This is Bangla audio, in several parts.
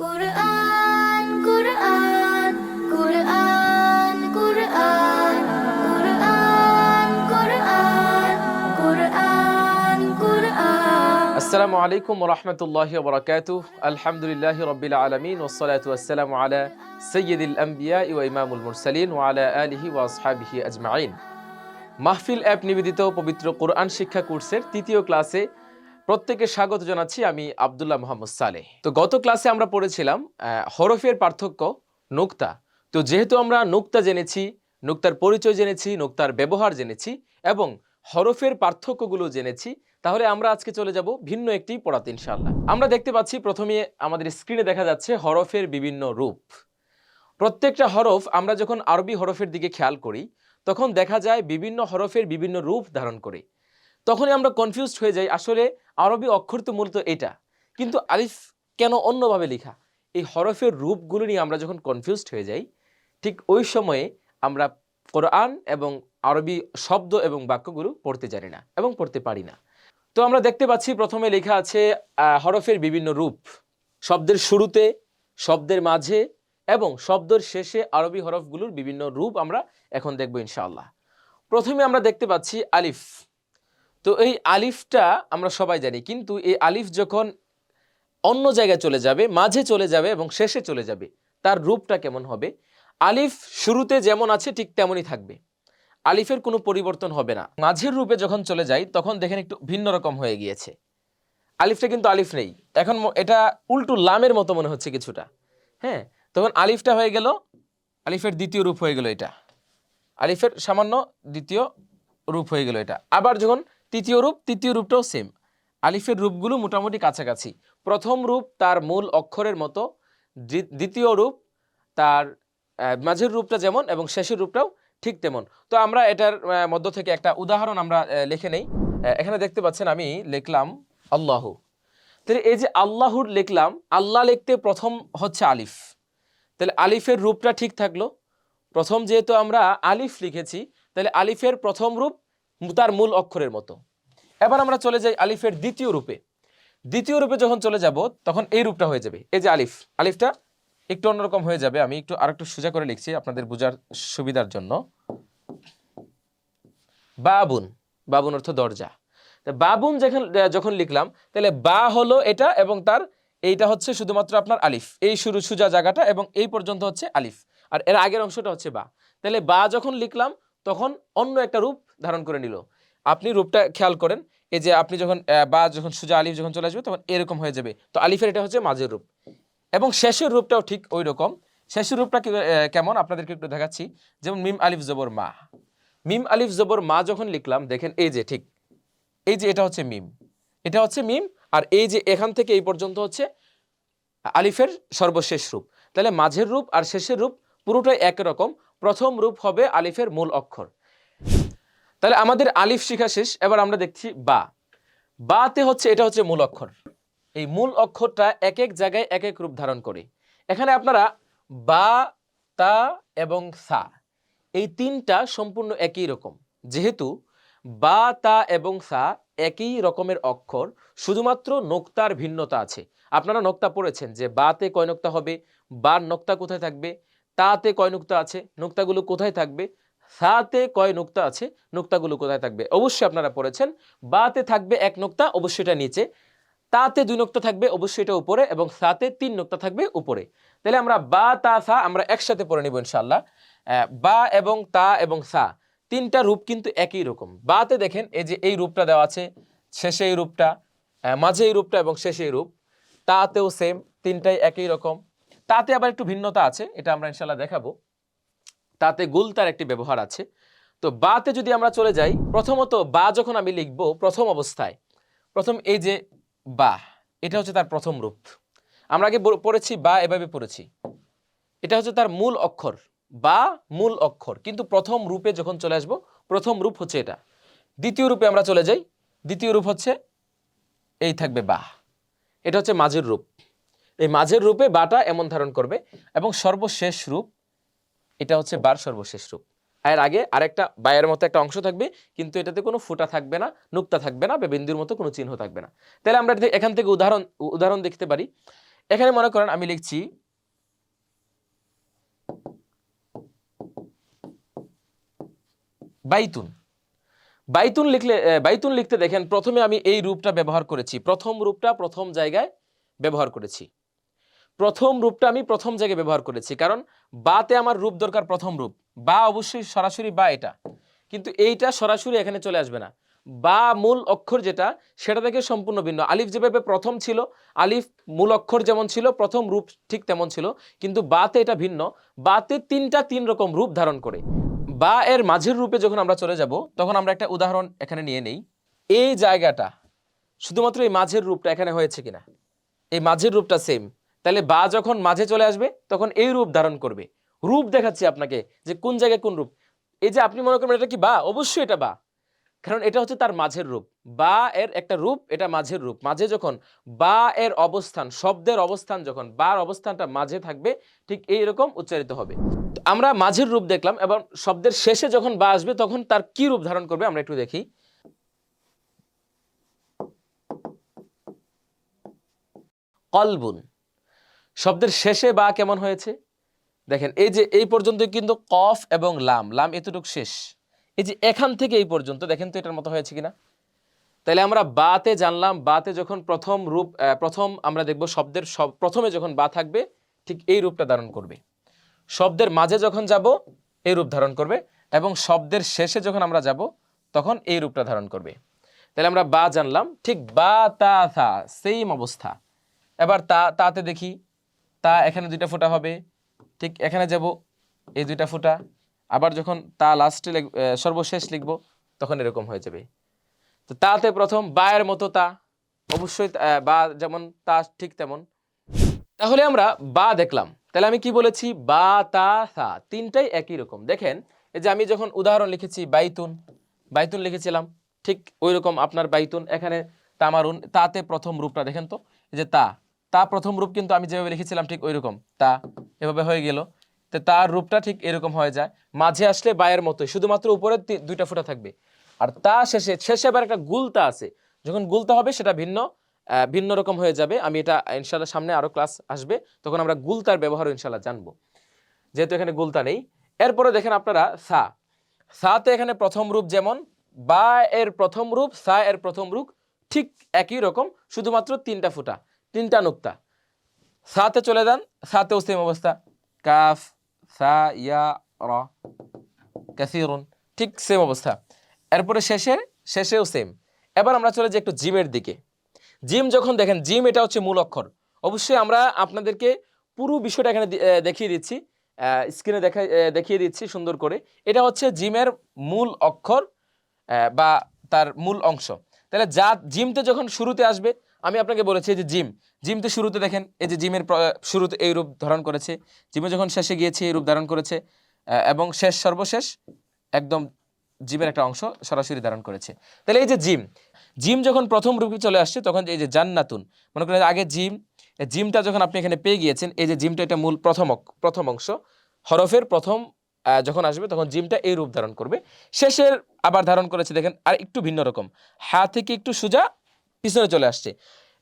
কুরআন কুরআন কুরআন কুরআন কুরআন কুরআন কুরআন কুরআন আসসালামু আলাইকুম রহমতুল্লাহ বরকাত আলহামদুলিল্লাহ রবিল আলমিন ওসলাত আসসালামু আলা সৈয়দুল আম্বিয়া ও ইমামুল মুরসালিন ও আলা আলিহি ও আসহাবিহি আজমাইন মাহফিল অ্যাপ নিবেদিত পবিত্র কোরআন শিক্ষা কোর্সের তৃতীয় ক্লাসে প্রত্যেকে স্বাগত জানাচ্ছি আমি আবদুল্লাহ মোহাম্মদ সালেহ। তো গত ক্লাসে আমরা পড়েছিলাম হরফের পার্থক্য নুক্তা। তো যেহেতু আমরা নুক্তা জেনেছি, নুক্তার পরিচয় জেনেছি, নুক্তার ব্যবহার জেনেছি এবং হরফের পার্থক্যগুলো জেনেছি, তাহলে আমরা আজকে চলে যাব ভিন্ন একটি পড়াতে ইনশাআল্লাহ। আমরা দেখতে পাচ্ছি প্রথমে আমাদের স্ক্রিনে দেখা যাচ্ছে হরফের বিভিন্ন রূপ। প্রত্যেকটা হরফ আমরা যখন আরবি হরফের দিকে খেয়াল করি, তখন দেখা যায় বিভিন্ন হরফের বিভিন্ন রূপ ধারণ করে। তখনই আমরা কনফিউজড হয়ে যাই, আসলে আরবি অক্ষর তো মূলত এটা। কিন্তু আলিফ কেন অন্যভাবে লেখা? এই হরফের রূপগুলো নিয়ে আমরা যখন কনফিউজড হয়ে যাই, ঠিক ওই সময়ে আমরা কোরআন এবং আরবি শব্দ এবং বাক্যগুলো পড়তে জানি না এবং পড়তে পারি না। তো আমরা দেখতে পাচ্ছি প্রথমে লেখা আছে হরফের বিভিন্ন রূপ। শব্দের শুরুতে, শব্দের মাঝে এবং শব্দের শেষে আরবি হরফগুলোর বিভিন্ন রূপ আমরা এখন দেখব ইনশাআল্লাহ। প্রথমে আমরা দেখতে পাচ্ছি আলিফ। তো এই আলিফটা আমরা সবাই জানি, কিন্তু এই আলিফ যখন অন্য জায়গায় চলে যাবে, মাঝে চলে যাবে এবং শেষে চলে যাবে, তার রূপটা কেমন হবে? আলিফ শুরুতে যেমন আছে ঠিক তেমনই থাকবে। আলিফের কোনো পরিবর্তন হবে না। মাঝের রূপে যখন চলে যায়, তখন দেখেন একটু ভিন্ন রকম হয়ে গিয়েছে। আলিফটা কিন্তু আলিফ নেই। এখন এটা উল্টু লামের মতো মনে হচ্ছে কিছুটা। হ্যাঁ? তখন আলিফটা হয়ে গেল, আলিফের দ্বিতীয় রূপ হয়ে গেল এটা। আলিফের সামান্য দ্বিতীয় রূপ হয়ে গেল এটা। আবার যখন তৃতীয় রূপ, তৃতীয় রূপটাও সেম আলিফের রূপগুলো মোটামুটি কাছাকাছি। প্রথম রূপ তার মূল অক্ষরের মতো দ্বিতীয় রূপ তার মাঝের রূপটা যেমন এবং শেষের রূপটাও ঠিক তেমন। তো আমরা এটার মধ্য থেকে একটা উদাহরণ আমরা লিখে নেই। এখানে দেখতে পাচ্ছেন আমি লিখলাম আল্লাহ। তাহলে এই যে আল্লাহর লিখলাম, আল্লাহ লিখতে প্রথম হচ্ছে আলিফ। তাহলে আলিফের রূপটা ঠিক থাকল। প্রথম যেহেতু আমরা আলিফ লিখেছি, তাহলে আলিফের প্রথম রূপ তার মূল অক্ষরের মতো। এবার আমরা চলে যাই আলিফের দ্বিতীয় রূপে। দ্বিতীয় রূপে যখন চলে যাব, তখন এই রূপটা হয়ে যাবে। এই যে আলিফ, আলিফটা একটু অন্যরকম হয়ে যাবে। আমি একটু আরেকটু সোজা করে লিখছি আপনাদের বোঝার সুবিধার জন্য। বাবুন বাবুন অর্থ দরজা। বাবুন যখন যখন লিখলাম, তাহলে বা হলো এটা এবং তার এইটা হচ্ছে শুধুমাত্র আপনার আলিফ। এই শুরু সুজা জায়গাটা এবং এই পর্যন্ত হচ্ছে আলিফ। আর এর আগের অংশটা হচ্ছে বা। তাহলে বা যখন লিখলাম তখন অন্য একটা রূপ ধারণ করে নিল। আপনি রূপটা খেয়াল করেন, এই যে আপনি যখন বা যখন সুজা আলিফ যখন চলে আসবে, তখন এরকম হয়ে যাবে। তো আলিফের এটা হচ্ছে মাঝের রূপ। এবং শেষের রূপটাও ঠিক ওই রকম। শেষের রূপটা কেমন? আপনাদেরকে একটু দেখাচ্ছি। যেমন মিম আলিফ জবর মা। মিম আলিফ জবর মা যখন লিখলাম, দেখেন এই যে ঠিক, এই যে এটা হচ্ছে মিম। এটা হচ্ছে মিম, আর এই যে এখান থেকে এই পর্যন্ত হচ্ছে আলিফের সর্বশেষ রূপ। তাহলে মাঝের রূপ আর শেষের রূপ পুরোটাই একরকম প্রথম রূপ হবে আলিফের মূল অক্ষর। তাহলে আমাদের আলিফ শিখা শেষ, এবার আমরা দেখছি বা। বাতে হচ্ছে, এটা হচ্ছে মূল অক্ষর। এই মূল অক্ষরটা এক এক জায়গায় এক এক রূপ ধারণ করে। এখানে আপনারা বা, তা এবং সা, এই তিনটা সম্পূর্ণ একই রকম। যেহেতু বা, তা এবং সা একই রকমের অক্ষর, শুধুমাত্র নোক্তার ভিন্নতা আছে। আপনারা নোক্তা পড়েছেন যে বাতে কয় নোক্তা হবে, বার নোক্তা কোথায় থাকবে তাতে কয় নুক্তা আছে? নোক্তাগুলো কোথায় থাকবে? সাতে কয় নোক্তা আছে? নোক্তাগুলো কোথায় থাকবে? অবশ্যই আপনারা পড়েছেন। বাতে থাকবে এক নোক্তা, অবশ্যই এটা নিচে। তাতে দুই নোক্তা থাকবে, অবশ্যই এটা উপরে এবং সাতে তিন নোক্তা থাকবে উপরে। তাহলে আমরা বা, তা, সা আমরা একসাথে পড়ে নিব ইনশাল্লাহ বা এবং তা এবং সা। তিনটা রূপ কিন্তু একই রকম। বাতে দেখেন, এই যে এই রূপটা দেওয়া আছে, শেষে এই রূপটা মাঝে এই রূপটা এবং শেষে এই রূপ। তাতেও সেম তিনটাই একই রকম। তাতে আবার একটু ভিন্নতা আছে, এটা আমরা ইনশাল্লাহ দেখাবো। তাতে গুলতার একটি ব্যবহার আছে। তো বাতে যদি আমরা চলে যাই, প্রথমত বা যখন আমি লিখব প্রথম অবস্থায়, প্রথম এই যে বা, এটা হচ্ছে তার প্রথম রূপ। আমরা আগে পড়েছি বা, এভাবে পড়েছি। এটা হচ্ছে তার মূল অক্ষর, বা মূল অক্ষর। কিন্তু প্রথম রূপে যখন চলে আসব, প্রথম রূপ হচ্ছে এটা। দ্বিতীয় রূপে আমরা চলে যাই, দ্বিতীয় রূপ হচ্ছে, এই থাকবে বা। এটা হচ্ছে মাঝের রূপ। এই মাঝের রূপে বাটা এমন ধারণ করবে এবং সর্বশেষ রূপ, এটা হচ্ছে বার সর্বশেষ রূপ। এর আগে আরেকটা বায়ের মতো একটা অংশ থাকবে, কিন্তু এটাতে কোনো ফুটা থাকবে না, নুক্তা থাকবে না, বা বিন্দুর মতো কোনো চিহ্ন থাকবে না। তাহলে আমরা এখান থেকে উদাহরণ উদাহরণ দেখতে পারি। এখানে মনে করেন আমি লিখছি, বাইতুন। বাইতুন লিখলে বাইতুন লিখতে দেখেন, প্রথমে আমি এই রূপটা ব্যবহার করেছি, প্রথম রূপটা প্রথম জায়গায় ব্যবহার করেছি। প্রথম রূপটা আমি প্রথম জায়গায় ব্যবহার করেছি। কারণ বাতে আমার রূপ দরকার প্রথম রূপ। বা অবশ্যই সরাসরি বা এটা। কিন্তু এইটা সরাসরি এখানে চলে আসবে না। বা মূল অক্ষর যেটা, সেটা থেকে সম্পূর্ণ ভিন্ন। আলিফ যেভাবে প্রথম ছিল, আলিফ মূল অক্ষর যেমন ছিল, প্রথম রূপ ঠিক তেমন ছিল। কিন্তু বাতে এটা ভিন্ন। বাতে তিনটা তিন রকম রূপ ধারণ করে। বা এর মাঝের রূপে যখন আমরা চলে যাব, তখন আমরা একটা উদাহরণ এখানে নিয়ে নেই। এই জায়গাটা, শুধুমাত্র এই মাঝের রূপটা এখানে হয়েছে কিনা? এই মাঝের রূপটা সেম তাহলে বা যখন মাঝে চলে আসবে, তখন এই রূপ ধারণ করবে। রূপ দেখাচ্ছি আপনাকে যে কোন জায়গায় কোন রূপ। এই যে আপনি মনে করবেন এটা কি বা? অবশ্যই এটা বা। কারণ এটা হচ্ছে তার মাঝের রূপ। বা এর একটা রূপ, এটা মাঝের রূপ। মাঝে যখন বা এর অবস্থান, শব্দের অবস্থান যখন, বার অবস্থানটা মাঝে থাকবে, ঠিক এই রকম উচ্চারিত হবে। আমরা মাঝের রূপ দেখলাম, এবং শব্দের শেষে যখন বা আসবে, তখন তার কি রূপ ধারণ করবে আমরা একটু দেখি। কলবুন। শব্দের শেষে বা কেমন হয়েছে? দেখেন, এই যে এই পর্যন্ত কিন্তু কফ এবং লাম লাম এতটুক শেষ। এই যে এখান থেকে এই পর্যন্ত, দেখেন তো এটার মতো হয়েছে কিনা? তাহলে আমরা বাতে জানলাম, বাতে যখন প্রথম রূপ প্রথম আমরা দেখব শব্দের সব, প্রথমে যখন বা থাকবে, ঠিক এই রূপটা ধারণ করবে। শব্দের মাঝে যখন যাব, এই রূপ ধারণ করবে এবং শব্দের শেষে যখন আমরা যাব, তখন এই রূপটা ধারণ করবে। তাহলে আমরা বা জানলাম, ঠিক বা তা থা সেম অবস্থা। এবার তা, তাতে দেখি। তা এখানে দুইটা ফোঁটা হবে। ঠিক এখানে যাব, এই দুইটা ফোঁটা। আবার যখন তা লাস্টে সর্বশেষ লিখব, তখন এরকম হয়ে যাবে। তো তাতে প্রথম বায়ের মতো তা, অবশ্যই বা যেমন তা ঠিক তেমন। তাহলে আমরা বা দেখলাম। তাহলে আমি কি বলেছি? বা, তা, সা, তিনটাই একই রকম। দেখেন, এই যে আমি যখন উদাহরণ লিখেছি, বাইতুন বাইতুন লিখেছিলাম, ঠিক ওই রকম আপনার বাইতুন, এখানে তামারুন, তাতে প্রথম রূপটা দেখেন তো যে তা। তা প্রথম রূপ কিন্তু আমি যেভাবে লিখেছিলাম ঠিক ওই রকম তা এভাবে হয়ে গেল। তো তার রূপটা ঠিক এরকম হয়ে যায়। মাঝে আসলে বায়ের মতোই, শুধুমাত্র উপরে দুইটা ফুটা থাকবে। আর তা শেষে শেষে আবার একটা গুলতা আছে। যখন গুলতা হবে সেটা ভিন্ন ভিন্ন রকম হয়ে যাবে। আমি এটা ইনশাল্লাহ সামনে আরও ক্লাস আসবে। তখন আমরা গুলতার ব্যবহার ইনশাল্লাহ জানব। যেহেতু এখানে গুলতা নেই। এরপরে দেখেন আপনারা সা। সাতে এখানে প্রথম রূপ যেমন, বা এর প্রথম রূপ, সা এর প্রথম রূপ ঠিক একই রকম, শুধুমাত্র তিনটা ফুটা। তিনটা নুক্তা। সাতে চলে যান, সাতেও সেম অবস্থা। কাফ, সা, ইয়া, র, কাসিরুন, ঠিক সেম অবস্থা। এরপরে শেষে, শেষেও সেম এবার আমরা চলে যাই একটু জিমের দিকে। জিম যখন দেখেন, জিম এটা হচ্ছে মূল অক্ষর। অবশ্যই আমরা আপনাদেরকে পুরো বিষয়টা এখানে দেখিয়ে দিচ্ছি। স্ক্রিনে দেখা দেখিয়ে দিচ্ছি সুন্দর করে। এটা হচ্ছে জিমের মূল অক্ষর বা তার মূল অংশ। তাহলে যা জিমতে যখন শুরুতে আসবে আমি আপনাকে বলেছি যে জিম জিমতে শুরুতে দেখেন, এই যে জিমের শুরুতে এই রূপ ধারণ করেছে। জিমে যখন শেষে গিয়েছে, এই রূপ ধারণ করেছে এবং শেষ, সর্বশেষ একদম জিমের একটা অংশ সরাসরি ধারণ করেছে। তাহলে এই যে জিম জিম যখন প্রথম রূপে চলে আসছে, তখন এই যে জান্নাতুন, মনে করেন আগে জিম জিমটা যখন আপনি এখানে পেয়ে গিয়েছেন, এই যে জিমটা এটা মূল প্রথম প্রথম অংশ, হরফের প্রথম যখন আসবে, তখন জিমটা এই রূপ ধারণ করবে। শেষের আবার ধারণ করেছে, দেখেন, আর একটু ভিন্ন রকম। হা থেকে একটু সোজা পিছনে চলে আসছে।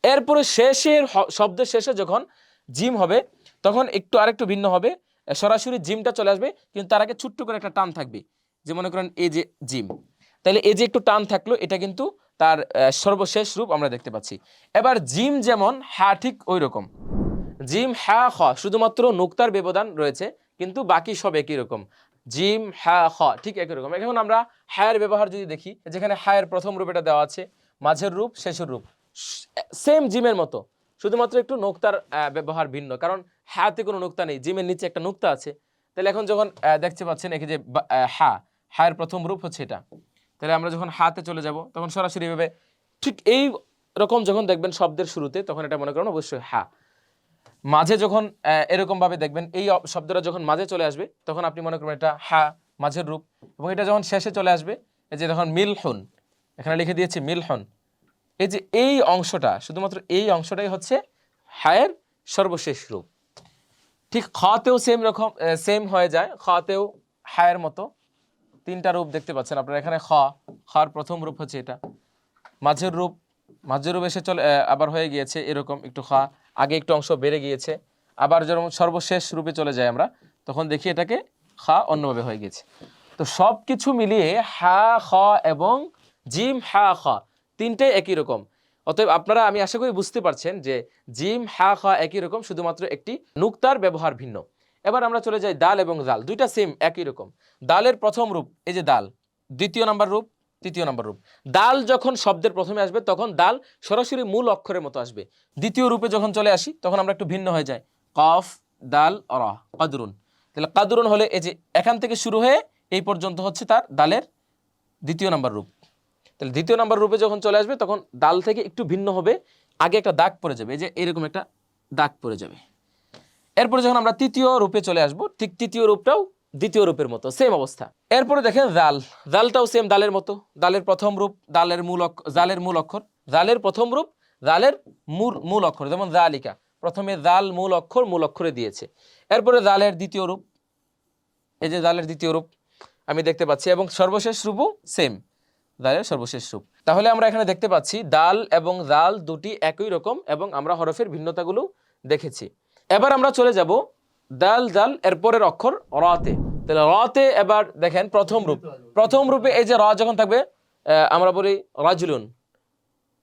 এরপরে শেষের শব্দের শেষে যখন জিম হবে, তখন একটু আরেকটু ভিন্ন হবে। সরাসরি জিমটা চলে আসবে, কিন্তু তার আগে ছোট্ট করে একটা টান থাকবে। যে মনে করেন এই যে জিম, তাহলে এই যে একটু টান থাকল, এটা কিন্তু তার সর্বশেষ রূপ আমরা দেখতে পাচ্ছি। এবার জিম যেমন হ্যাঁ ঠিক ওই রকম জিম হ্যাঁ খ, শুধুমাত্র নুক্তার ব্যবধান রয়েছে, কিন্তু বাকি সব একই রকম। জিম হ্যাঁ খ, ঠিক একই রকম। এখন আমরা হ্যায়ের ব্যবহার যদি দেখি, যেখানে হ্যায়ের প্রথম রূপ এটা দেওয়া আছে মাঝের রূপ শেষের রূপ। সেম জিমের মতো। শুধুমাত্র একটু নোক্তার ব্যবহার ভিন্ন। কারণ হ্যাঁতে কোনো নোক্তা নেই জিমের নিচে একটা নোক্তা আছে। তাহলে এখন যখন দেখতে পাচ্ছেন এখানে যে হা আহ, হ্যাঁ প্রথম রূপ হচ্ছে এটা। তাহলে আমরা যখন হাতে চলে যাব তখন সরাসরি ভাবে ঠিক এই রকম যখন দেখবেন শব্দের শুরুতে তখন এটা মনে করেন অবশ্যই হা। মাঝে যখন আহ, এরকম ভাবে দেখবেন এই শব্দটা যখন মাঝে চলে আসবে তখন আপনি মনে করবেন এটা হা মাঝের রূপ। এবং এটা যখন শেষে চলে আসবে যে তখন মিলহুন এখানে লিখে দিয়েছি মিলহন। এই যে এই অংশটা, শুধুমাত্র এই অংশটাই হচ্ছে হায়ের সর্বশেষ রূপ। ঠিক খতেও সেম রকম সেম হয়ে যায়। খতেও হায়ের মতো। তিনটা রূপ দেখতে পাচ্ছেন আপনারা। এখানে খ, খর প্রথম রূপ হচ্ছে এটা। মাঝের রূপ মাঝের রূপ এসে চলে আবার হয়ে গিয়েছে এরকম একটু খা, আগে একটু অংশ বেড়ে গিয়েছে। আবার যখন সর্বশেষ রূপে চলে যায় আমরা, তখন দেখি এটাকে খা অন্যভাবে হয়ে গেছে তো সব কিছু মিলিয়ে হা, খ এবং জিম হা খ, তিনটাই একই রকম। অতএব আপনারা, আমি আশা করি বুঝতে পারছেন যে জিম, হা, খ একই রকম, শুধুমাত্র একটি নুক্তার ব্যবহার ভিন্ন। এবার আমরা চলে যাই দাল এবং জাল, দুইটা সেম একই রকম। দালের প্রথম রূপ, এই যে দাল, দ্বিতীয় নাম্বার রূপ, তৃতীয় নাম্বার রূপ। দাল যখন শব্দের প্রথমে আসবে, তখন দাল সরাসরি মূল অক্ষরের মতো আসবে। দ্বিতীয় রূপে যখন চলে আসি, তখন আমরা একটু ভিন্ন হয়ে যাই। কফ, দাল, র, কাদরুন। তাহলে কাদরুন হলে এই যে এখান থেকে শুরু হয়ে এই পর্যন্ত হচ্ছে তার দালের দ্বিতীয় নাম্বার রূপ। তাহলে দ্বিতীয় নাম্বার রূপে যখন চলে আসবে, তখন দাল থেকে একটু ভিন্ন হবে, আগে একটা দাগ পড়ে যাবে, এই যে এরকম একটা দাগ পড়ে যাবে। এরপরে যখন আমরা তৃতীয় রূপে চলে আসব, ঠিক তৃতীয় রূপটাও দ্বিতীয় রূপের মতো সেম অবস্থা। এরপরে দেখেন জাল জালটাও সেম দালের মতো, দালের প্রথম রূপ, দালের মূল জালের মূল অক্ষর, জালের প্রথম রূপ, জালের মূল মূল অক্ষর, যেমন জালিকা, প্রথমে জাল মূল অক্ষর, মূল অক্ষরে দিয়েছে। এরপরে জালের দ্বিতীয় রূপ, এই যে জালের দ্বিতীয় রূপ, আমি দেখতে পাচ্ছি, এবং সর্বশেষ রূপও সেম দালের সর্বশেষ রূপ। তাহলে আমরা এখানে দেখতে পাচ্ছি, দাল এবং জাল দুটি একই রকম এবং আমরা হরফের ভিন্নতাগুলো দেখেছি। এবার আমরা চলে যাব দাল দাল এরপরের অক্ষর রতে। তাহলে রতে এবার দেখেন প্রথম রূপ। প্রথম রূপে এই যে র যখন থাকবে আমরা বলি রাজুলুন।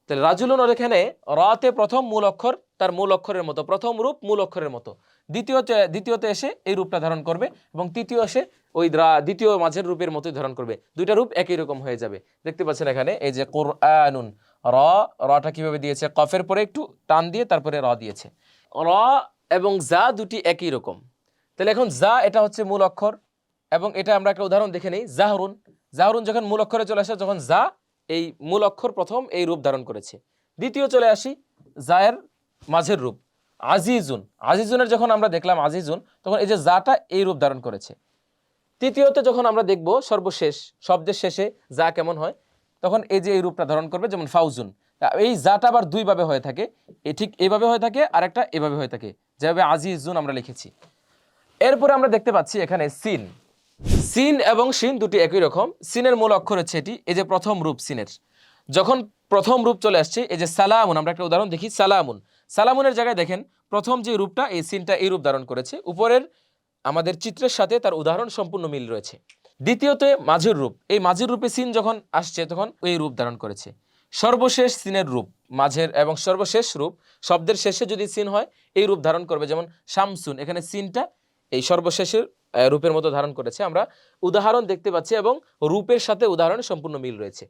তাহলে রাজুলুন এখানে রতে প্রথম মূল অক্ষর তার মূল অক্ষরের মতো, প্রথম রূপ মূল অক্ষরের মতো। দ্বিতীয়তে দ্বিতীয়তে এসে এই রূপটা ধারণ করবে এবং তৃতীয় এসে ওই দ্বিতীয় মাঝের রূপের মতোই ধারণ করবে। দুইটা রূপ একই রকম হয়ে যাবে। দেখতে পাচ্ছেন এখানে এই যে কোরআনুন, র, রটা কীভাবে দিয়েছে? কফের পরে একটু টান দিয়ে তারপরে র দিয়েছে। র এবং জা দুটি একই রকম। তাহলে এখন জা এটা হচ্ছে মূল অক্ষর এবং এটা আমরা একটা উদাহরণ দেখে নিই, জাহরুন। জাহরুন যখন মূল অক্ষরে চলে আসে, যখন জা এই মূল অক্ষর প্রথম এই রূপ ধারণ করেছে। দ্বিতীয় চলে আসি, জায়ের মাঝের রূপ। আজিজুন। আজিজুনের যখন আমরা দেখলাম আজিজুন, তখন এই যে জাটা এই রূপ ধারণ করেছে। তৃতীয়তে যখন আমরা দেখব সর্বশেষ, শব্দের শেষে যা কেমন হয়, তখন এই যে এই রূপটা ধারণ করবে যেমন ফাউজুন। এই জাটা আবার দুইভাবে হয়ে থাকে। এ ঠিক এইভাবে হয়ে থাকে আর একটা এভাবে হয়ে থাকে। যেভাবে আজিজুন আমরা লিখেছি। এরপরে আমরা দেখতে পাচ্ছি এখানে সিন। সিন এবং সিন দুটি একই রকম। সিনের মূল অক্ষর হচ্ছে এটি, এই যে প্রথম রূপ সিনের। যখন প্রথম রূপ চলে আসছে, এই যে সালামুন, আমরা একটা উদাহরণ দেখি, সালামুন। সালামুনের জায়গায় দেখেন, প্রথম যে রূপটা, এই সিনটা এই রূপ ধারণ করেছে। উপরের আমাদের চিত্রের সাথে তার উদাহরণ সম্পূর্ণ মিল রয়েছে। দ্বিতীয়তে মাঝের রূপ। এই মাঝের রূপে সিন যখন আসছে, তখন ওই রূপ ধারণ করেছে। সর্বশেষ সিনের রূপ, মাঝের এবং সর্বশেষ রূপ, শব্দের শেষে যদি সিন হয়, এই রূপ ধারণ করবে। যেমন শামসুন, এখানে সিনটা এই সর্বশেষের রূপের মতো ধারণ করেছে। আমরা উদাহরণ দেখতে পাচ্ছি এবং রূপের সাথে উদাহরণ সম্পূর্ণ মিল রয়েছে।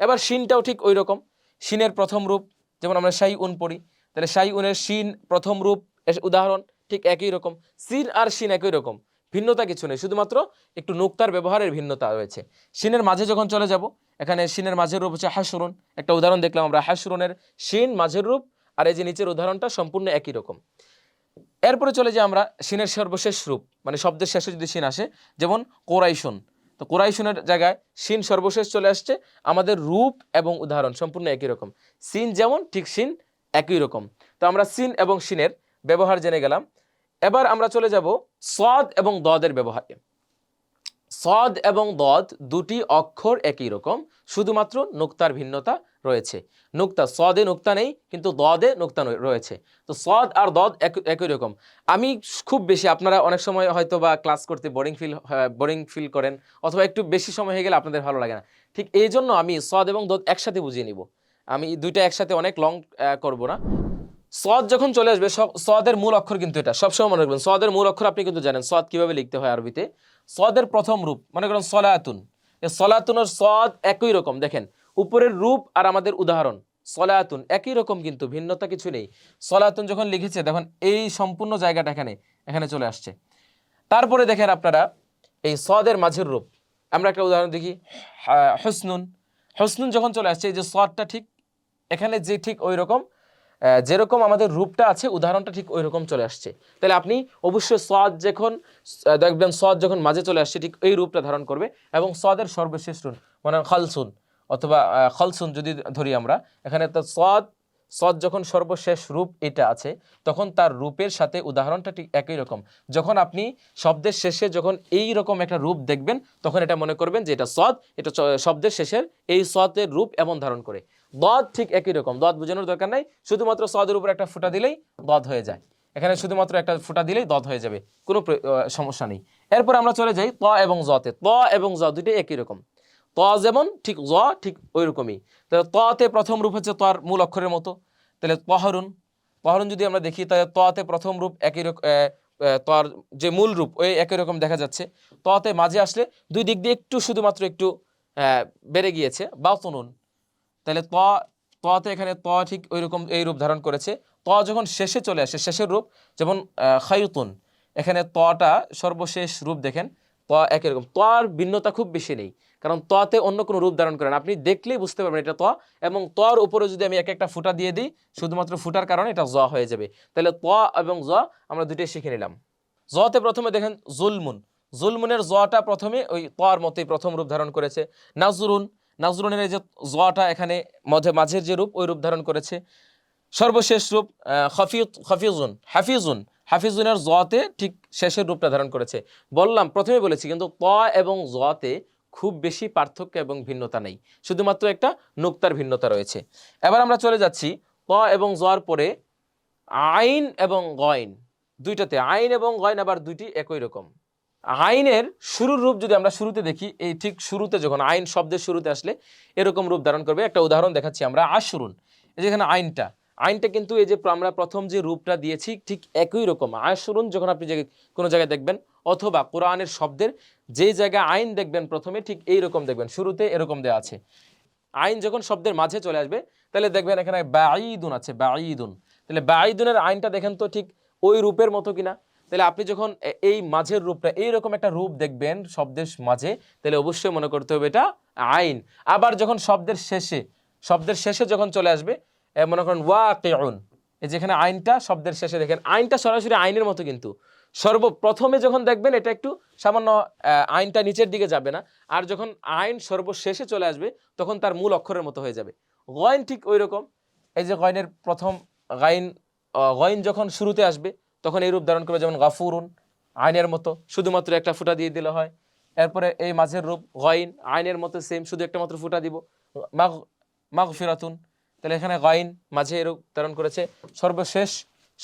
এবার শিনটাও ঠিক ওই রকম। শিনের প্রথম রূপ, যেমন আমরা শাই উন পড়ি তাহলে শাই উনের শিন প্রথম রূপ উদাহরণ, ঠিক একই রকম। সিন আর শিন একই রকম, ভিন্নতা কিছু নেই, শুধুমাত্র একটু নুক্তার ব্যবহারের ভিন্নতা রয়েছে। শিনের মাঝে যখন চলে যাব, এখানে শিনের মাঝের রূপ হচ্ছে হাসরুন। একটা উদাহরণ দেখলাম আমরা, হাসরুনের শিন মাঝের রূপ আর এই যে নিচের উদাহরণটা সম্পূর্ণ একই রকম। এরপরে চলে যাই আমরা শিনের সর্বশেষ রূপ মানে শব্দের শেষে যদি শিন আসে, যেমন কোরাইশন। তো কোরাইশনের জায়গায় শিন সর্বশেষ চলে আসছে, আমাদের রূপ এবং উদাহরণ সম্পূর্ণ একই রকম। সিন যেমন, ঠিক সিন একই রকম। তো আমরা সিন এবং সিনের ব্যবহার জেনে গেলাম। এবার আমরা চলে যাব সদ এবং দদের ব্যবহারে। সদ এবং দদ দুটি অক্ষর একই রকম, শুধুমাত্র নুক্তার ভিন্নতা রয়েছে। নুক্তা সদে নুক্তা নেই, কিন্তু দদে নুক্তা রয়েছে। তো সদ আর দদ এক- একই রকম। আমি খুব বেশি, আপনারা অনেক সময় হয়তো বা ক্লাস করতে বোরিং ফিল বোরিং ফিল করেন, অথবা একটু বেশি সময় হয়ে গেলে আপনাদের ভালো লাগে না। ঠিক এই জন্য আমি সদ এবং দদ একসাথে বুঝিয়ে নিব। আমি দুইটা একসাথে অনেক লং করব না। সদ যখন চলে আসবে, সব- সদের মূল অক্ষর কিন্তু এটা। সবসময় মনে রাখবেন সদের মূল অক্ষর আপনি কিন্তু জানেন সদ কীভাবে লিখতে হয় আরবিতে। সদের প্রথম রূপ, মনে করেন সলায়াতুন এই সলাতুনের সদ একই রকম, দেখেন। উপরের রূপ আর আমাদের উদাহরণ সলায়াতুন একই রকম কিন্তু, ভিন্নতা কিছু নেই। সলাতুন যখন লিখেছে, দেখুন এই সম্পূর্ণ জায়গাটা এখানে এখানে চলে আসছে। তারপরে দেখেন আপনারা এই সদের মাঝের রূপ। আমরা একটা উদাহরণ দেখি হসনুন। হসনুন যখন চলে আসছে, এই যে সদটা ঠিক এখানে যে ঠিক ওই রকম যেরকম আমাদের রূপটা আছে, উদাহরণটা ঠিক ওই রকম চলে আসছে। তাহলে আপনি অবশ্যই সদ যখন দেখবেন সদ যখন মাঝে চলে আসছে, ঠিক এই রূপটা ধারণ করবে এবং সদের সর্বশেষ রূপ মানে খালসুন, অথবা খলসুন যদি ধরি আমরা, এখানে তো সদ সদ যখন সর্বশেষ রূপ এটা আছে, তখন তার রূপের সাথে উদাহরণটা ঠিক একই রকম। যখন আপনি শব্দের শেষে যখন এই রকম একটা রূপ দেখবেন, তখন এটা মনে করবেন যে এটা সদ এটা শব্দের শেষের এই সদের রূপ এমন ধারণ করে। দদ ঠিক একই রকম, দদ বোঝানোর দরকার নাই, শুধুমাত্র সদের উপর একটা ফুটা দিলেই দদ হয়ে যায়। এখানে শুধুমাত্র একটা ফুটা দিলেই দদ হয়ে যাবে, কোনো সমস্যা নেই। এরপর আমরা চলে যাই ত এবং জতে ত। এবং জ দুটোই একই রকম। ত যেমন, ঠিক জ, ঠিক ওই রকমই তাহলে ততে প্রথম রূপ হচ্ছে তর মূল অক্ষরের মতো। তাহলে পহরুন পহরুন যদি আমরা দেখি, তাহলে ততে প্রথম রূপ একই রকম তর যে মূল রূপ, ওই একই রকম দেখা যাচ্ছে। ততে মাঝে আসলে দুই দিক দিয়ে একটু শুধুমাত্র একটু বেড়ে গিয়েছে, বা তনুন। তাহলে ত, ততে এখানে ত ঠিক ওই রকম এই রূপ ধারণ করেছে। ত যখন শেষে চলে আসে, শেষের রূপ, যেমন খায়ুতুন, এখানে তটা সর্বশেষ রূপ দেখেন, ত একই রকম। তর ভিন্নতা খুব বেশি নেই। কারণ ততে অন্য কোনো রূপ ধারণ করেন আপনি দেখলেই বুঝতে পারবেন এটা ত এবং তর উপরে যদি আমি এক একটা ফুটা দিয়ে দিই শুধুমাত্র ফুটার কারণে এটা জ হয়ে যাবে। তাহলে ত এবং জ আমরা দুইটাই শিখে নিলাম। জতে প্রথমে দেখেন জুলমুন। জুলমুনের জটা প্রথমে ওই তর মতোই প্রথম রূপ ধারণ করেছে। নাজরুন। নাজরুনের যে জটা এখানে মধ্যে মাঝের যে রূপ ওই রূপ ধারণ করেছে। সর্বশেষ রূপ আহ, খফিজ খফিজুন হাফিজুন হাফিজুনের জতে ঠিক শেষের রূপটা ধারণ করেছে। বললাম প্রথমে বলেছি কিন্তু ত এবং জতে খুব বেশি পার্থক্য এবং ভিন্নতা নেই। শুধুমাত্র একটা নুক্তার ভিন্নতা রয়েছে। এবার আমরা চলে যাচ্ছি ত এবং জর পরে আইন এবং গয়ন। দুইটাতে আইন এবং গয়ন আবার দুইটি একই রকম। আইনের শুরুর রূপ যদি আমরা শুরুতে দেখি, এই ঠিক শুরুতে যখন আইন শব্দের শুরুতে আসলে এরকম রূপ ধারণ করবে। একটা উদাহরণ দেখাচ্ছি আমরা, আশুরুন। যেখানে আইনটা আইনটা কিন্তু এই যে আমরা প্রথম যে রূপটা দিয়েছি, ঠিক একই রকম। আশুরুন যখন আপনি কোনো জায়গায় দেখবেন, অথবা কোরআনের শব্দের যে জায়গায় আইন দেখবেন প্রথমে, ঠিক এই রকম দেখবেন। শুরুতে এরকম দেওয়া আছে। আইন যখন শব্দের মাঝে চলে আসবে, তাহলে দেখবেন এখানে বাঈদুন আছে, বাঈদুন। তাহলে বাঈদুনের আইনটা দেখেন তো ঠিক ওই রূপের মতো কিনা? তাহলে আপনি যখন এই মাঝের রূপটা, এইরকম একটা রূপ দেখবেন শব্দের মাঝে, তাহলে অবশ্যই মনে করতে হবে এটা আইন। আবার যখন শব্দের শেষে শব্দের শেষে যখন চলে আসবে মনে করেন ওয়া কেউন যেখানে আইনটা শব্দের শেষে দেখেন, আইনটা সরাসরি আইনের মতো কিন্তু। সর্বপ্রথমে যখন দেখবেন এটা একটু সামান্য আইনটা নিচের দিকে যাবে না। আর যখন আইন সর্বশেষে চলে আসবে, তখন তার মূল অক্ষরের মতো হয়ে যাবে। গয়ন ঠিক ওই রকম এই যে গয়নের প্রথম গাইন গয়ন যখন শুরুতে আসবে, তখন এই রূপ ধারণ করবে যেমন গাফুরুন, আইনের মতো। শুধুমাত্র একটা ফুটা দিয়ে দিলে হয়। এরপরে এই মাঝের রূপ গয়ন, আইনের মতো সেম শুধু একটা মাত্র ফুটা দিব। মাগ মাগ ফিরাতুন তাহলে এখানে গয়ন মাঝে এরূপ ধারণ করেছে। সর্বশেষ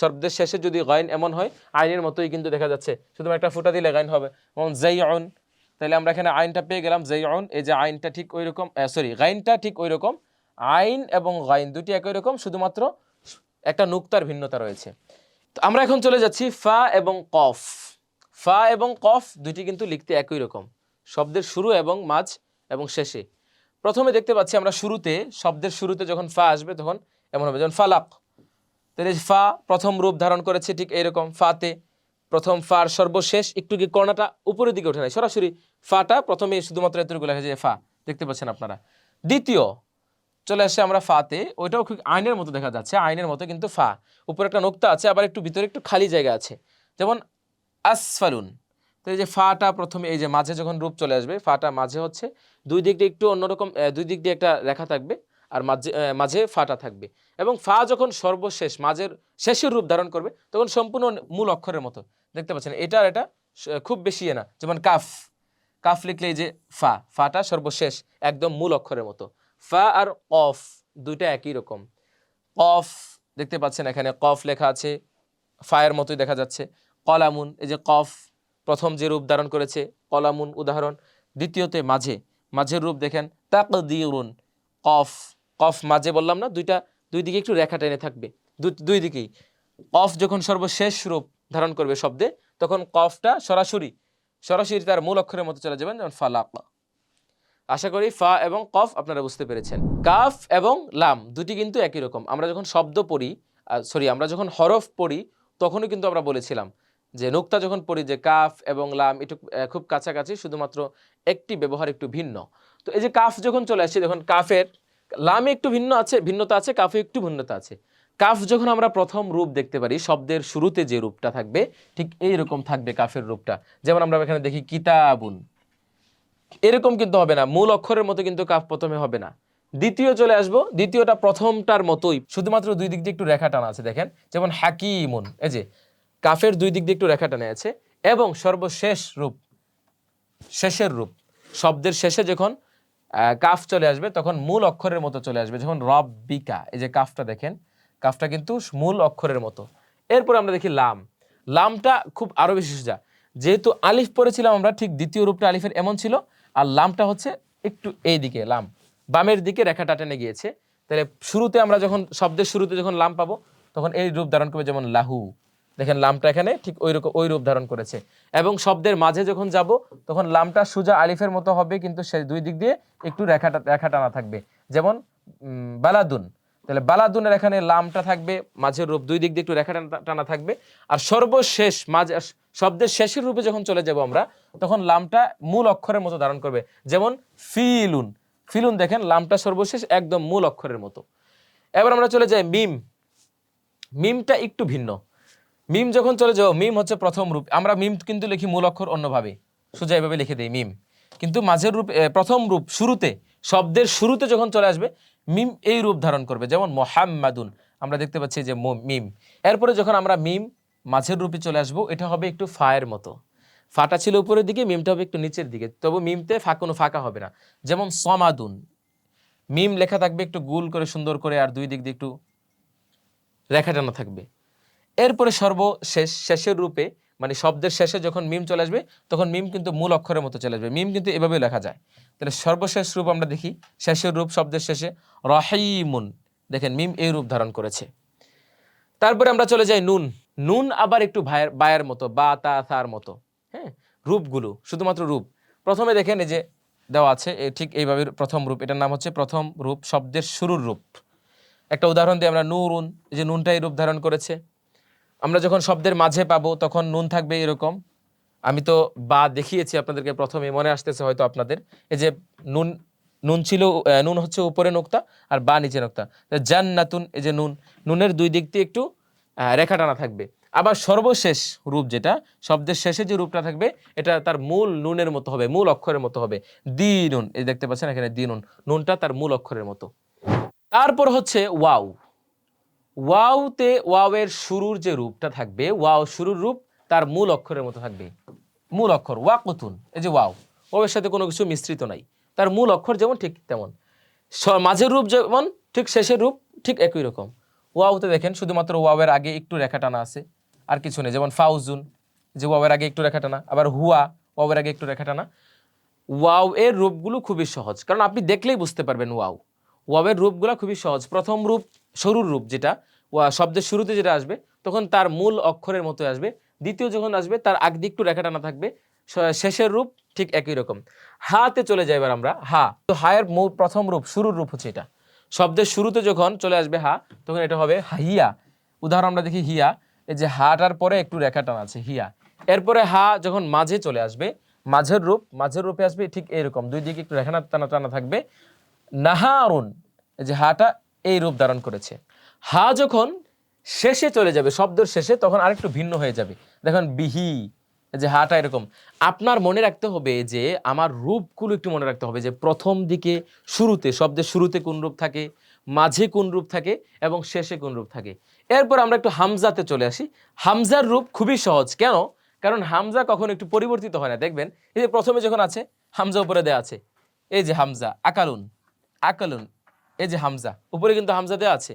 শব্দের শেষে যদি গয়ন এমন হয়, আইনের মতোই কিন্তু দেখা যাচ্ছে। শুধু একটা ফুটা দিলে গাইন হবে। যেমন জেই অন তাহলে আমরা এখানে আইনটা পেয়ে গেলাম জেই অন এই যে আইনটা ঠিক ওই রকম সরি গাইনটা ঠিক ওই রকম আইন এবং গাইন দুটি একই রকম, শুধুমাত্র একটা নুক্তার ভিন্নতা রয়েছে। তো আমরা এখন চলে যাচ্ছি ফা এবং কফ। ফা এবং কফ দুটি কিন্তু লিখতে একই রকম। শব্দের শুরু এবং মাঝ এবং শেষে। প্রথমে দেখতে পাচ্ছি আমরা শুরুতে, শব্দের শুরুতে যখন ফা আসবে তখন এমন হবে। যেমন ফালাক। তাহলে ফা প্রথম রূপ ধারণ করেছে ঠিক এইরকম ফাতে। প্রথম ফার সর্বশেষ। একটু কি কর্ণাটা উপরের দিকে ওঠে নাই? সরাসরি ফাটা প্রথমে শুধুমাত্র এতটুকু লেখা যায় ফা। দেখতে পাচ্ছেন আপনারা। দ্বিতীয়, চলে আসে আমরা ফাতে। ওইটাও খুব আইনের মতো দেখা যাচ্ছে, আইনের মতো কিন্তু ফা। উপরে একটা নোক্তা আছে, আবার একটু ভিতরে একটু খালি জায়গা আছে। যেমন আসফালুন। তো এই যে ফাটা প্রথমে, এই যে মাঝে যখন রূপ চলে আসবে, ফাটা মাঝে হচ্ছে, দুই দিক দিয়ে একটু অন্যরকম দুই দিক দিয়ে একটা রেখা থাকবে। আর মাঝে মাঝে ফাটা থাকবে। এবং ফা যখন সর্বশেষ, মাঝের, শেষের রূপ ধারণ করবে, তখন সম্পূর্ণ মূল অক্ষরের মতো। দেখতে পাচ্ছেন এটা আর এটা খুব বেশি এ না, যেমন কাফ। কাফ লিখলে যে ফা, ফাটা সর্বশেষ, একদম মূল অক্ষরের মতো। ফা আর কফ, দুইটা একই রকম। কফ, দেখতে পাচ্ছেন এখানে কফ লেখা আছে, ফায়ের মতোই দেখা যাচ্ছে। কলামুন, এই যে কফ, প্রথম যে রূপ ধারণ করেছে, কলামুন উদাহরণ। দ্বিতীয়তে মাঝে, মাঝের রূপ দেখেন তাকদিরুন, কফ। কফ মাঝে বললাম না, দুইটা, দুই দিকে একটু রেখা টেনে থাকবে। দুই দিকেই। কফ যখন সর্বশেষ রূপ ধারণ করবে শব্দে, তখন কফটা সরাসরি সরাসরি তার মূল অক্ষরের মতো চলে যাবেন যেমন ফা ফালাক। আশা করি ফা এবং কফ আপনারা বুঝতে পেরেছেন। কাফ এবং লাম দুটি কিন্তু একই রকম। আমরা যখন শব্দ পড়ি সরি, আমরা যখন হরফ পড়ি, তখনও কিন্তু আমরা বলেছিলাম যে নুক্তা যখন পড়ি যে কাফ এবং লাম একটু খুব কাছাকাছি, শুধুমাত্র একটি ব্যবহার একটু ভিন্ন। তো এই যে কাফ যখন চলে আসছে যখন কাফের লামে একটু ভিন্ন আছে, ভিন্নতা আছে কাফে একটু ভিন্নতা আছে। কাফ যখন আমরা প্রথম রূপ দেখতে পারি, শব্দের শুরুতে যে রূপটা থাকবে, ঠিক এই রকম থাকবে কাফের রূপটা। যেমন আমরা এখানে দেখি কিতাবুন। এরকম কিন্তু হবে না, মূল অক্ষরের মতো কিন্তু কাফ প্রথমে হবে না। দ্বিতীয় চলে আসব, দ্বিতীয়টা প্রথমটার মতোই, শুধুমাত্র দুই দিক দিয়ে একটু রেখা টানা আছে, দেখেন। যেমন হাকিমুন, এই যে, কাফের দুই দিক দিয়ে একটু রেখা টানা আছে, এবং সর্বশেষ রূপ, শেষের রূপ, শব্দের শেষে যখন কাফ চলে আসবে, তখন মূল অক্ষরের মতো চলে আসবে, যখন রব্বিকা, এই যে কাফটা দেখেন, কাফটা কিন্তু মূল অক্ষরের মতো। এরপর আমরা দেখি লাম। লামটা খুব আরও বেশি সোজা। যেহেতু আলিফ পড়েছিলাম আমরা, ঠিক দ্বিতীয় রূপটা আলিফের এমন ছিল, আর লামটা হচ্ছে একটু এই দিকে, লাম। বামের দিকে রেখাটা টেনে গিয়েছে। তাহলে শুরুতে আমরা যখন, শব্দের শুরুতে যখন লাম পাবো, তখন এই রূপ ধারণ করবে যেমন লাহু। দেখেন লামটা এখানে ঠিক ওই রকম, ওই রূপ ধারণ করেছে। এবং শব্দের মাঝে যখন যাব, তখন লামটা সুজা আলিফের মতো হবে, কিন্তু সে দুই দিক দিয়ে একটু রেখাটা, রেখা টানা থাকবে। যেমন বালাদুন। তাহলে বালাদুনের এখানে লামটা থাকবে, মাঝের রূপ দুই দিক দিয়ে একটু রেখা টানা থাকবে। আর সর্বশেষ মাঝে শব্দের শেষের রূপে যখন চলে যাব আমরা, তখন লামটা মূল অক্ষরের মতো ধারণ করবে। যেমন, ফিলুন। ফিলুন দেখেন, লামটা সর্বশেষ একদম মূল অক্ষরের মতো। এবার আমরা চলে যাই মিম। মিমটা একটু ভিন্ন। মিম যখন চলে যাও, মিম হচ্ছে প্রথম রূপ। আমরা মিম কিন্তু লিখি মূল অক্ষর অন্যভাবে। সোজা এভাবে লিখে দেই, মিম। কিন্তু মাঝের রূপ প্রথম রূপ শুরুতে, শব্দের শুরুতে যখন চলে আসবে, মিম এই রূপ ধারণ করবে, যেমন মোহাম্মাদুন। আমরা দেখতে পাচ্ছি যে মিম। এরপরে যখন আমরা মিম মাঝের রূপে চলে আসব, এটা হবে একটু ফায়ের মতো। ফাটা ছিল উপরের দিকে, মিমটা হবে একটু নিচের দিকে। তবু মিমতে ফাঁক কোনো ফাঁকা হবে না। যেমন সমাদুন। মিম লেখা থাকবে একটু গুল করে সুন্দর করে, আর দুই দিক দিয়ে একটু রেখা টানা থাকবে। এরপরে সর্বশেষ, শেষের রূপে মানে শব্দের শেষে যখন মিম চলে আসবে, তখন মিম কিন্তু মূল অক্ষরের মতো চলে আসবে। মিম কিন্তু এভাবে লেখা যায়। তাহলে সর্বশেষ রূপ আমরা দেখি, শেষের রূপ, শব্দের শেষে, রহিমুন। দেখেন, মিম এই রূপ ধারণ করেছে। তারপরে আমরা চলে যাই নুন। নুন আবার একটু ভাইয়ের, বায়ের মতো, বা, তা, তার মতো হ্যাঁ? রূপগুলো, শুধুমাত্র রূপ। প্রথমে দেখেন এই যে দেওয়া আছে ঠিক এইভাবে প্রথম রূপ, এটার নাম হচ্ছে প্রথম রূপ, শব্দের শুরুর রূপ। একটা উদাহরণ দিয়ে আমরা নুরুন, এই যে নুনটাই রূপ ধারণ করেছে। আমরা যখন শব্দের মাঝে পাবো, তখন নুন থাকবে এরকম। আমি তো বা দেখিয়েছি আপনাদেরকে প্রথমে মনে আসতেছে হয়তো আপনাদের। এই যে নুন নুন ছিল নুন হচ্ছে উপরে নোক্তা আর বা নিচে নোক্তা। জান্নাতুন, এই যে নুন, নুনের দুই দিক দিয়ে একটু রেখা টানা থাকবে। আবার সর্বশেষ রূপ যেটা, শব্দের শেষে যে রূপটা থাকবে, এটা তার মূল নুনের মতো হবে, মূল অক্ষরের মতো হবে। দিনুন এই দেখতে পাচ্ছেন এখানে দিনুন নুনটা তার মূল অক্ষরের মতো। তারপর হচ্ছে ওয়াও। ওয়াওতে ওয়াওয়ের শুরুর যে রূপটা থাকবে, ওয়াও শুরুর রূপ তার মূল অক্ষরের মতো থাকবে। মূল অক্ষর, ওয়াকুতুন, এই যে ওয়াও। ওয়ের সাথে কোনো কিছু মিশ্রিত নাই। তার মূল অক্ষর যেমন ঠিক তেমন। মাঝের রূপ যেমন ঠিক শেষের রূপ ঠিক একই রকম। ওয়াওতে দেখেন, শুধুমাত্র ওয়াওয়ের আগে একটু রেখা টানা আছে, আর কিছু নেই। যেমন ফাউজুন যে ওয়াওয়ের আগে একটু রেখা টানা, আবার হুয়া, ওয়াওয়ের আগে একটু রেখা টানা। ওয়াও এর রূপগুলো খুবই সহজ, কারণ আপনি দেখলেই বুঝতে পারবেন ওয়াও। ওয়াবের রূপগুলো খুবই সহজ। প্রথম রূপ শুরুর রূপ যেটা শব্দের শুরুতে যেটা আসবে, তখন তার মূল অক্ষরের মতো আসবে। দ্বিতীয় যখন আসবে, তার আগ দিয়ে একটু রেখা টানা থাকবে শেষের রূপ ঠিক একই রকম। হাতে চলে যাই এবার আমরা, হা। তো হায়ের মূল প্রথম রূপ, শুরুর রূপ হচ্ছে এটা। শব্দের শুরুতে যখন চলে আসবে হা, তখন এটা হবে হিয়া। উদাহরণ আমরা দেখি হিয়া, এই যে হাটার পরে একটু রেখা টানা আছে হিয়া। এরপরে হা যখন মাঝে চলে আসবে, মাঝের রূপ, মাঝের রূপে আসবে ঠিক এরকম দুই দিকে একটু রেখা টানা টানা থাকবে। নাহারুন, এই যে হাটা এই রূপ ধারণ করেছে। হা যখন শেষে চলে যাবে, শব্দের শেষে, তখন আরেকটু ভিন্ন হয়ে যাবে। দেখুন, বিহি যে হাটা এরকম। আপনার মনে রাখতে হবে যে, আমার রূপগুলো একটু মনে রাখতে হবে যে, প্রথম দিকে শুরুতে, শব্দের শুরুতে কোন রূপ থাকে, মাঝে কোন রূপ থাকে, এবং শেষে কোন রূপ থাকে। এরপর আমরা একটু হামজাতে চলে আসি। হামজার রূপ খুবই সহজ। কেন? কারণ হামজা কখন একটু পরিবর্তিত হয় না। দেখবেন, এই যে প্রথমে যখন আছে, হামজা উপরে দেওয়া আছে। এই যে হামজা, আকালুন আকালুন এই যে হামজা উপরে কিন্তু হামজা দেওয়া আছে।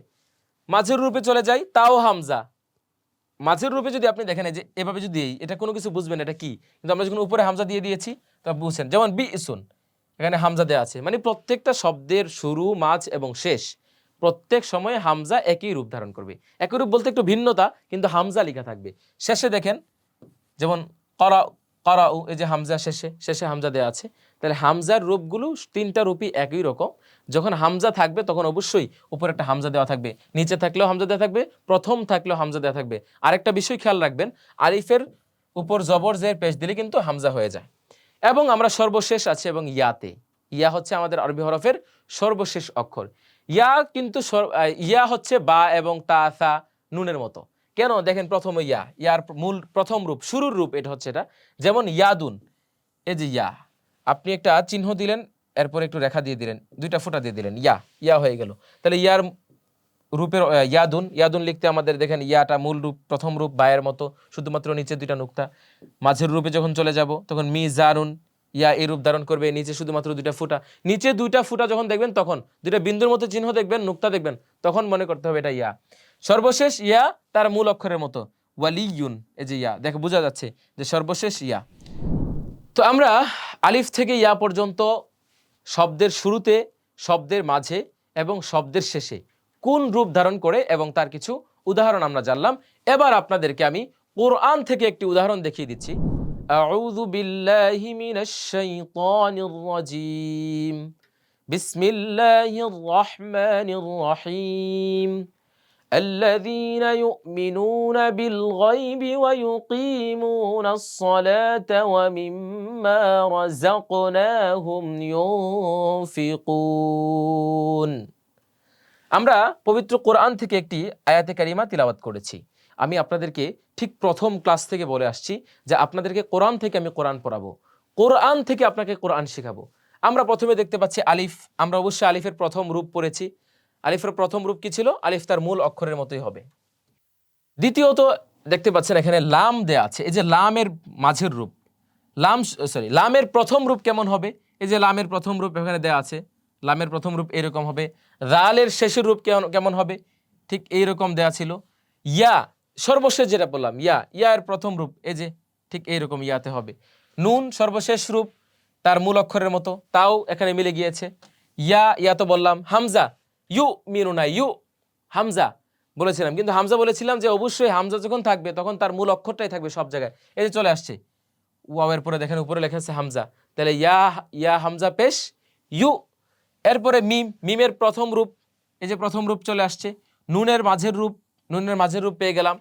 মাঝের রূপে চলে যাই তাও হামজা। মাঝের রূপে যদি আপনি দেখেন যে এভাবে যদি এই, এটা কোনো কিছু বুঝবেন এটা কি? কিন্তু আমরা যখন উপরে হামজা দিয়ে দিয়েছি তা বুঝছেন। যেমন বি ইসুন এখানে হামজা দেওয়া আছে। মানে প্রত্যেকটা শব্দের শুরু মাঝ এবং শেষ প্রত্যেক সময়ে হামজা একই রূপ ধারণ করবে। একই রূপ বলতে একটু ভিন্নতা কিন্তু হামজা লেখা থাকবে। শেষে দেখেন যেমন করা করা এই যে হামজা শেষে শেষে হামজা দেওয়া আছে। তাহলে হামজার রূপগুলো তিনটা রূপই একই রকম। যখন হামজা থাকবে, তখন অবশ্যই উপরে একটা হামজা দেওয়া থাকবে। নিচে থাকলেও হামজা দেওয়া থাকবে, প্রথম থাকলেও হামজা দেওয়া থাকবে। আরেকটা বিষয় খেয়াল রাখবেন, আলিফের উপর জবর জের পেশ দিলে কিন্তু হামজা হয়ে যায়। এবং আমরা সর্বশেষ আছে এবং ইয়াতে। ইয়া হচ্ছে আমাদের আরবি হরফের সর্বশেষ অক্ষর। ইয়া কিন্তু ইয়া হচ্ছে বা এবং তা, সা, নুনের মতো। কেন? দেখেন প্রথম ইয়া। ইয়ার মূল প্রথম রূপ, শুরুর রূপ এটা হচ্ছে এটা। যেমন ইয়াদুন, এই যে ইয়া। আপনি একটা চিহ্ন দিলেন, এরপর একটু রেখা দিয়ে দিলেন, দুইটা ফোঁটা দিয়ে দিলেন, ইয়া ইয়া হয়ে গেল। তাহলে ইয়ার রূপের ইয়াদুন ইয়াদুন লিখতে আমাদের দেখেন ইয়াটা মূল রূপ, প্রথম রূপ, বায়ের মতো, শুধুমাত্র নিচে দুইটা নুক্তা। মাঝের রূপে যখন চলে যাব, তখন মি, জারুন, ইয়া, এই রূপ ধারণ করবে, নিচে শুধুমাত্র দুইটা ফুটা। নিচে দুইটা ফুটা যখন দেখবেন, তখন দুইটা বিন্দুর মতো চিহ্ন দেখবেন, নুক্তা দেখবেন, তখন মনে করতে হবে এটা ইয়া। সর্বশেষ ইয়া তার মূল অক্ষরের মতো, ওয়ালিউন, এই যে ইয়া, দেখে বোঝা যাচ্ছে যে সর্বশেষ ইয়া। তো আমরা আলিফ থেকে ইয়া পর্যন্ত শব্দের শুরুতে, শব্দের মাঝে এবং শব্দের শেষে কোন রূপ ধারণ করে এবং তার কিছু উদাহরণ আমরা জানলাম। এবার আপনাদেরকে আমি কোরআন থেকে একটি উদাহরণ দেখিয়ে দিচ্ছি। বিসমিল্লাহির রহমানির রহিম। الذين يؤمنون بالغيب ويقيمون الصلاة ومما رزقناهم ينفقون. আমরা পবিত্র কোরআন থেকে একটি আয়াতে কারিমা তিলাবাত করেছি। আমি আপনাদেরকে ঠিক প্রথম ক্লাস থেকে বলে আসছি যে আপনাদেরকে কোরআন থেকে আমি কোরআন পড়াবো। কোরআন থেকে আপনাকে কোরআন শেখাবো। আমরা প্রথমে দেখতে পাচ্ছি আলিফ। আমরা অবশ্যই আলিফের প্রথম রূপ পড়েছি। আলিফের প্রথম রূপ কি ছিল? আলিফ তার মূল অক্ষরের মতোই হবে। দ্বিতীয়ত দেখতে পাচ্ছেন এখানে লাম দেয়া আছে। এই যে লামের মাঝের রূপ, লাম সরি লামের প্রথম রূপ কেমন হবে? এই যে লামের প্রথম রূপ এখানে দেয়া আছে। লামের প্রথম রূপ এরকম হবে। রালের শেষের রূপ কেমন কেমন হবে? ঠিক এইরকম দেয়া ছিল। ইয়া, সর্বশেষ যেটা বললাম, ইয়া, ইয়ার প্রথম রূপ, এই যে ঠিক এইরকম ইয়াতে হবে। নুন, সর্বশেষ রূপ, তার মূল অক্ষরের মতো, তাও এখানে মিলে গিয়েছে। ইয়া ইয়া তো বললাম, হামজা ইউ মিনু না ইউ, হামজা বলেছিলাম। কিন্তু হামজা বলেছিলাম যে অবশ্যই হামজা যখন থাকবে, তখন তার মূল অক্ষরটাই থাকবে সব জায়গায়। এই যে চলে আসছে। ওয়াওয়ের পরে দেখেন উপরে লেখা আছে হামজা। তাহলে ইয়া ইয়া হামজা পেশ, ইউ। এরপরে মিম, মিমের প্রথম রূপ। এই যে প্রথম রূপ চলে আসছে। নুনের মাঝের রূপ, নুনের মাঝের রূপ পেয়ে গেলাম।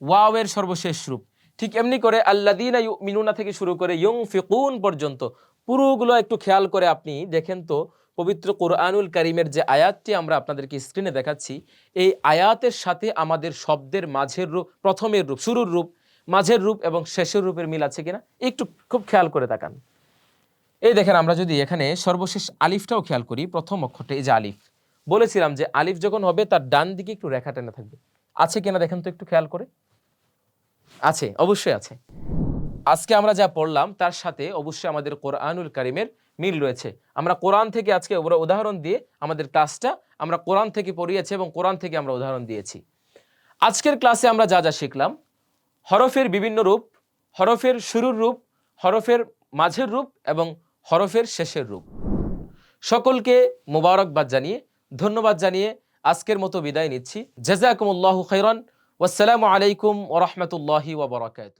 ওয়াওয়ের সর্বশেষ রূপ। ঠিক এমনি করে আল্লাদিনা মিনুনা থেকে শুরু করে ইয়ং ফিকুন পর্যন্ত। পুরোগুলো একটু খেয়াল করে আপনি দেখেন তো পবিত্র কোরআনুল কারিমের যে আয়াতটি আমরা আপনাদেরকে স্ক্রিনে দেখাচ্ছি, এই আয়াতের সাথে আমাদের শব্দের মাঝের রূপ, প্রথমের রূপ, শুরুর রূপ, মাঝের রূপ এবং শেষের রূপের মিল আছে কিনা, একটু খুব খেয়াল করে তাকান। এই দেখেন, আমরা যদি এখানে সর্বশেষ আলিফটাও খেয়াল করি, প্রথম অক্ষরটা এই যে আলিফ। বলেছিলাম যে আলিফ যখন হবে, তার ডান দিকে একটু রেখা টেনে থাকবে। আছে কিনা দেখেন তো একটু খেয়াল করে? আছে, অবশ্যই আছে। আজকে আমরা যা পড়লাম, তার সাথে অবশ্যই আমাদের কোরআনুল কারিমের মিল রয়েছে। আমরা কোরআন থেকে আজকে ওরা উদাহরণ দিয়ে আমাদের ক্লাসটা আমরা কোরআন থেকে পড়িয়েছি এবং কোরআন থেকে আমরা উদাহরণ দিয়েছি। আজকের ক্লাসে আমরা যা যা শিখলাম, হরফের বিভিন্ন রূপ, হরফের শুরুর রূপ, হরফের মাঝের রূপ এবং হরফের শেষের রূপ। সকলকে মোবারকবাদ জানিয়ে, ধন্যবাদ জানিয়ে আজকের মতো বিদায় নিচ্ছি। জাজাকুমুল্লাহু খৈরন ওয়াসসালামু আলাইকুম ওরহমতুল্লাহি ওবরাকাত